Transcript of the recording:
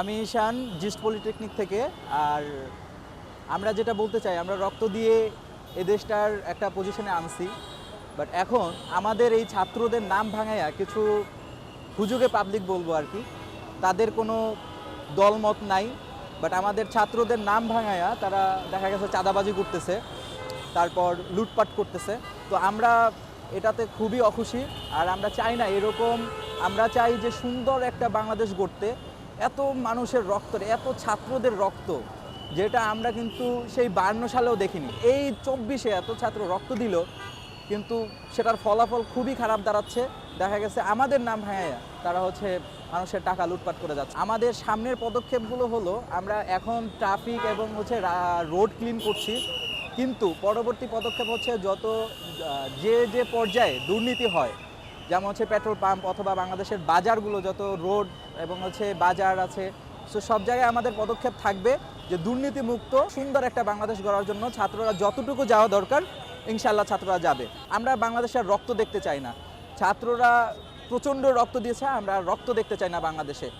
আমি ঈশান, gist polytechnic থেকে, আর আমরা যেটা বলতে চাই, আমরা রক্ত দিয়ে এ দেশটার একটা পজিশনে আনছি। বাট এখন আমাদের এই ছাত্রদের নাম ভাঙাইয়া কিছু হুজুগে পাবলিক বলব আর কি, তাদের কোনো দলমত নাই বাট আমাদের ছাত্রদের নাম ভাঙাইয়া তারা দেখা গেছে চাঁদাবাজি করতেছে, তারপর লুটপাট করতেছে। তো আমরা এটাতে খুবই অখুশি, আর আমরা চাই না এরকম, আমরা চাই যে সুন্দর একটা বাংলাদেশ গড়তে। এত মানুষের রক্ত এত ছাত্রদের রক্ত, যেটা আমরা কিন্তু সেই বান্ন সালেও দেখিনি। এই চব্বিশে এত ছাত্র রক্ত দিল, কিন্তু সেটার ফলাফল খুবই খারাপ দাঁড়াচ্ছে। দেখা গেছে আমাদের নাম ভাঙাইয়া তারা হচ্ছে মানুষের টাকা লুটপাট করে যাচ্ছে। আমাদের সামনের পদক্ষেপগুলো হলো, আমরা এখন ট্রাফিক এবং হচ্ছে রোড ক্লিন করছি, কিন্তু পরবর্তী পদক্ষেপ হচ্ছে যত যে যে পর্যায়ে দুর্নীতি হয় যেমন হচ্ছে পেট্রোল পাম্প অথবা বাংলাদেশের বাজারগুলো, যত রোড এবং হচ্ছে বাজার আছে, সো সব জায়গায় আমাদের পদক্ষেপ থাকবে যে দুর্নীতিমুক্ত, সুন্দর একটা বাংলাদেশ গড়ার জন্য ছাত্ররা যতটুকু যাওয়া দরকার ইনশাল্লাহ ছাত্ররা যাবে। আমরা বাংলাদেশের রক্ত দেখতে চাই না। ছাত্ররা প্রচণ্ড রক্ত দিয়েছে, আমরা রক্ত দেখতে চাই না বাংলাদেশে।